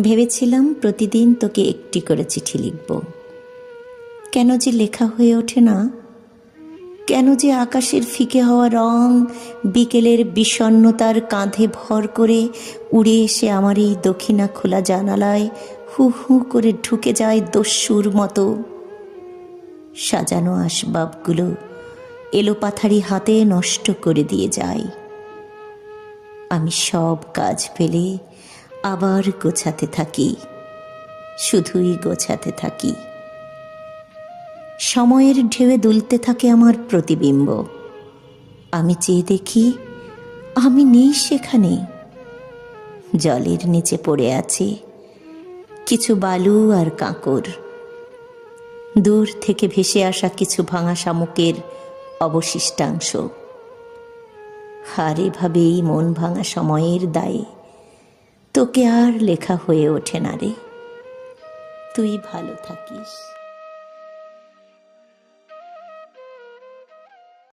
ভেবেছিলাম প্রতিদিন তোকে একটি করে চিঠি লিখব। কেন যে লেখা হয়ে ওঠে না? কেন যে আকাশের ফিকে হওয়া রং বিকেলের বিষণ্নতার কাঁধে ভর করে উড়ে এসে আমার এই দক্ষিণা খোলা জানালায় হু হু করে ঢুকে যায় দস্যুর মতো। সাজানো আসবাবগুলো এলোপাথারি হাতে নষ্ট করে দিয়ে যায়। আমি সব কাজ ফেলে আবার গোছাতে থাকি। শুধুই গোছাতে থাকি। সময়ের ঢেউয়ে দুলতে থাকে আমার প্রতিবিম্ব। আমি চেয়ে দেখি, আমি নেই সেখানে। জলের নিচে পড়ে আছে কিছু বালু আর কাঁকর। দূর থেকে ভেসে আসা কিছু ভাঙা শামুকের অবশিষ্টাংশ। আর এভাবেই মন ভাঙা সময়ের দায়ে তোকে আর লেখা হয়ে ওঠে না রে। তুই ভালো থাকিস।